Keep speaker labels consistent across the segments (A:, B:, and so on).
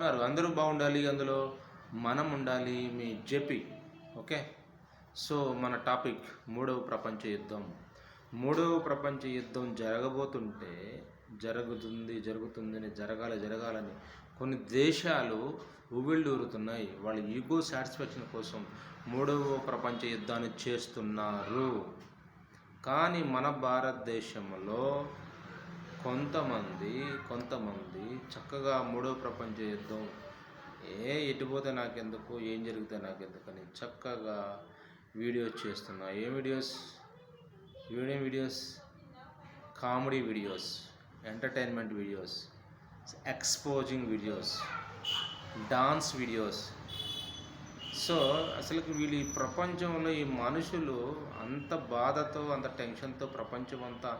A: ఉన్నారు అందరూ బాగుండాలి అందులో మనం ఉండాలి మీ జెపి. ఓకే? సో మన టాపిక్ మూడవ ప్రపంచ యుద్ధం. మూడవ ప్రపంచ యుద్ధం జరగబోతుంటే జరుగుతుంది జరుగుతుందని జరగాలి జరగాలని కొన్ని దేశాలు ఉవ్విళ్ళూరుతున్నాయి. వాళ్ళ ఈగో సాటిస్ఫాక్షన్ కోసం మూడవ ప్రపంచ యుద్ధాన్ని చేస్తున్నారు. కానీ మన భారతదేశంలో కొంతమంది కొంతమంది చక్కగా మూడో ప్రపంచ యుద్ధం. ఏ ఎటుపోతే నాకెందుకు ఏం జరిగితే నాకెందుకు అని చక్కగా వీడియోస్ చేస్తున్నా. ఏ videos? Video videos? Comedy videos entertainment videos exposing videos dance videos so అసలు వీళ్ళు ఈ ప్రపంచంలో ఈ మనుషులు అంత బాధతో అంత టెన్షన్తో ప్రపంచం అంతా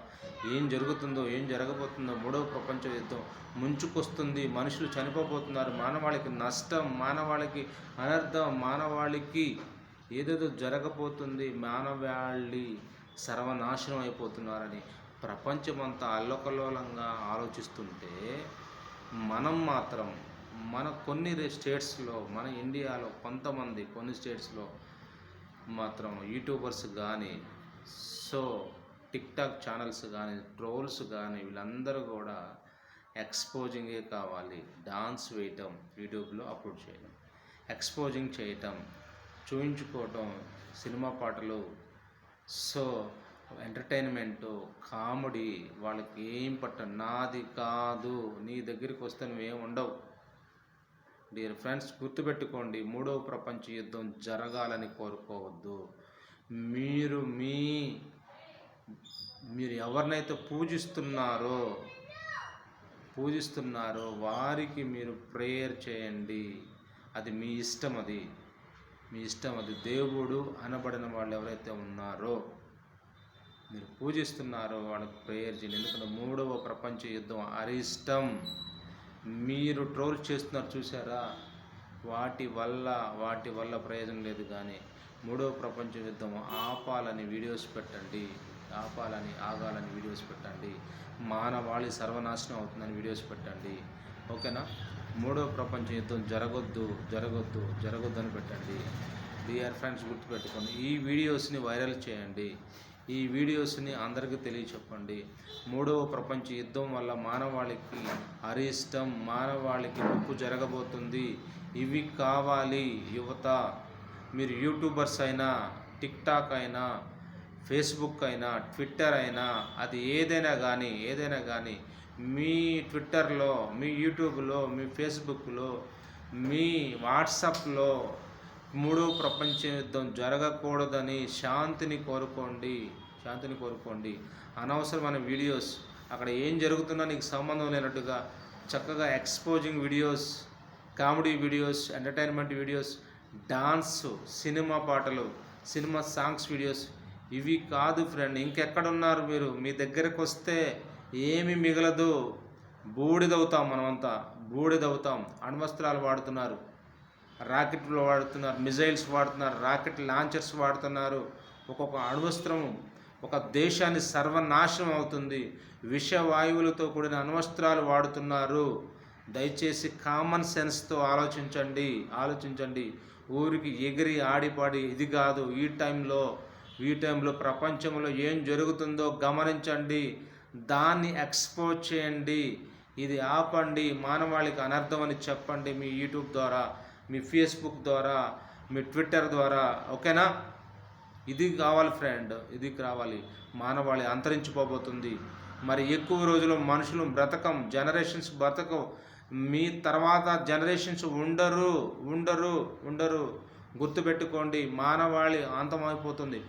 A: ఏం జరుగుతుందో ఏం జరగబోతుందో మూడవ ప్రపంచ యుద్ధం ముంచుకొస్తుంది. మనుషులు చనిపోబోతున్నారు. మానవాళికి నష్టం మానవాళికి అనర్థం మానవాళికి ఏదేదో జరగబోతుంది. మానవాళి సర్వనాశనం అయిపోతున్నారని ప్రపంచమంతా అల్లకల్లోలంగా ఆలోచిస్తుంటే మనం మాత్రం మన కొన్ని స్టేట్స్లో మన ఇండియాలో కొంతమంది కొన్ని స్టేట్స్లో మాత్రం యూట్యూబర్స్ కానీ సో టిక్టాక్ ఛానల్స్ కానీ ట్రోల్స్ కానీ వీళ్ళందరూ కూడా ఎక్స్పోజింగే కావాలి. డాన్స్ వేయటం యూట్యూబ్లో అప్లోడ్ చేయడం. ఎక్స్పోజింగ్ చేయటం చూయించుకోవటం సినిమా పాటలు సో ఎంటర్టైన్మెంట్ కామెడీ వాళ్ళకి ఏం పట్ట నాది కాదు నీ దగ్గరికి వస్తే నువ్వేం ఉండవు. డియర్ ఫ్రెండ్స్ గుర్తుపెట్టుకోండి మూడవ ప్రపంచ యుద్ధం జరగాలని కోరుకోవద్దు. మీరు మీ మీరు ఎవరినైతే పూజిస్తున్నారో పూజిస్తున్నారో వారికి మీరు ప్రేయర్ చేయండి. అది మీ ఇష్టం అది. మీ ఇష్టం అది. దేవుడు అనబడిన వాళ్ళు ఎవరైతే ఉన్నారో మీరు పూజిస్తున్నారో వాళ్ళకి ప్రేయర్ చేయండి. ఎందుకంటే మూడవ ప్రపంచ యుద్ధం అరిష్టం. మీరు ట్రోల్ చేస్తున్నారు చూసారా వాటి వల్ల వాటి వల్ల ప్రయోజనం లేదు కానీ మూడవ ప్రపంచ యుద్ధం ఆపాలని వీడియోస్ పెట్టండి. ఆపాలని ఆగాలని వీడియోస్ పెట్టండి. మానవాళి సర్వనాశనం అవుతుందని వీడియోస్ పెట్టండి. ఓకేనా? మూడవ ప్రపంచ యుద్ధం జరగొద్దు జరగొద్దు జరగొద్దని పెట్టండి. డియర్ ఫ్రెండ్స్ గుర్తుపెట్టుకోండి. ఈ వీడియోస్ని వైరల్ చేయండి. ఈ వీడియోస్ని అందరికీ తెలియచెప్పండి. మూడవ ప్రపంచ యుద్ధం వల్ల మానవాళికి అరిష్టం మానవాళికి ముప్పు జరగబోతుంది. ఇవి కావాలి యువత. మీరు యూట్యూబర్స్ అయినా టిక్టాక్ అయినా ఫేస్బుక్ అయినా ట్విట్టర్ అయినా అది ఏదైనా కానీ ఏదైనా కానీ మీ ట్విట్టర్లో మీ యూట్యూబ్లో మీ ఫేస్బుక్లో మీ వాట్సాప్లో మూడో ప్రపంచ యుద్ధం జరగకూడదని శాంతిని కోరుకోండి శాంతిని కోరుకోండి. అనవసరమైన వీడియోస్. అక్కడ ఏం జరుగుతున్నా నీకు సంబంధం లేనట్టుగా చక్కగా exposing videos comedy videos entertainment videos dance cinema పాటలు సినిమా సాంగ్స్ వీడియోస్ ఇవి కాదు ఫ్రెండ్ ఇంకెక్కడున్నారు మీరు? మీ దగ్గరకు వస్తే ఏమి మిగలదు. బూడిదవుతాం మనమంతా. బూడిదవుతాం. అణ్వస్త్రాలు వాడుతున్నారు. రాకెట్లు వాడుతున్నారు మిజైల్స్ వాడుతున్నారు రాకెట్ లాంచర్స్ వాడుతున్నారు. ఒక్కొక్క అణువస్త్రం ఒక దేశాన్ని సర్వనాశనం అవుతుంది. విషవాయువులతో కూడిన అణువస్త్రాలు వాడుతున్నారు. దయచేసి కామన్ సెన్స్తో ఆలోచించండి ఆలోచించండి. ఊరికి ఎగిరి ఆడిపాడి ఇది కాదు. ఈ టైంలో ఈ టైంలో ప్రపంచంలో ఏం జరుగుతుందో గమనించండి. దాన్ని ఎక్స్పోజ్ చేయండి. ఇది ఆపండి. మానవాళికి అనర్థం అని చెప్పండి మీ యూట్యూబ్ ద్వారా. మీ ఫేస్బుక్ ద్వారా మీ ట్విట్టర్ ద్వారా ఓకేనా ఇది కావాలి ఫ్రెండ్ ఇది రావాలి మానవాళి అంతరించిపోబోతుంది. మరి ఎక్కువ రోజులు మనుషులు బ్రతకం జనరేషన్స్ బ్రతకం మీ తర్వాత జనరేషన్స్ ఉండరు ఉండరు ఉండరు. గుర్తుపెట్టుకోండి మానవాళి అంతమైపోతుంది.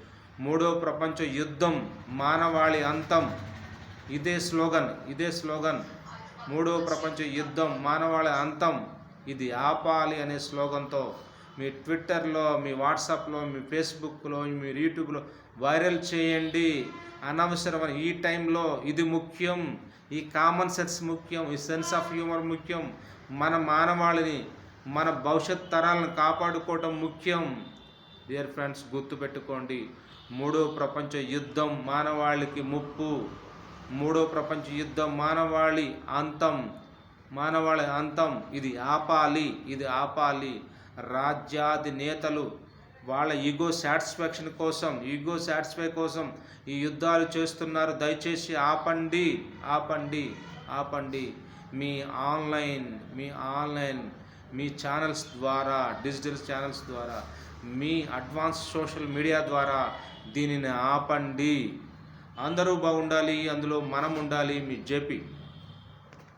A: మూడో ప్రపంచ యుద్ధం మానవాళి అంతం. ఇదే స్లోగన్ ఇదే స్లోగన్ మూడో ప్రపంచ యుద్ధం మానవాళి అంతం. ఇది ఆపాలి అనే స్లోగన్తో మీ ట్విట్టర్లో మీ వాట్సాప్లో మీ ఫేస్బుక్లో మీ యూట్యూబ్లో వైరల్ చేయండి. అనవసరమైన ఈ టైంలో ఇది ముఖ్యం. ఈ కామన్ సెన్స్ ముఖ్యం. ఈ సెన్స్ ఆఫ్ హ్యూమర్ ముఖ్యం. మన మానవాళిని మన భవిష్యత్ తరాలను కాపాడుకోవటం ముఖ్యం. డియర్ ఫ్రెండ్స్ గుర్తుపెట్టుకోండి. మూడో ప్రపంచ యుద్ధం మానవాళికి ముప్పు. మూడో ప్రపంచ యుద్ధం మానవాళి అంతం. మానవాళి అంతం. ఇది ఆపాలి ఇది ఆపాలి. రాజ్యాది నేతలు వాళ్ళ ఈగో సాటిస్ఫాక్షన్ కోసం ఈగో సాటిస్ఫై కోసం ఈ యుద్ధాలు చేస్తున్నారు. దయచేసి ఆపండి ఆపండి ఆపండి. మీ ఆన్లైన్ మీ ఆన్లైన్ మీ ఛానల్స్ ద్వారా డిజిటల్ ఛానల్స్ ద్వారా మీ అడ్వాన్స్ సోషల్ మీడియా ద్వారా దీనిని ఆపండి. అందరూ బాగుండాలి అందులో మనం ఉండాలి. మీ జేపీ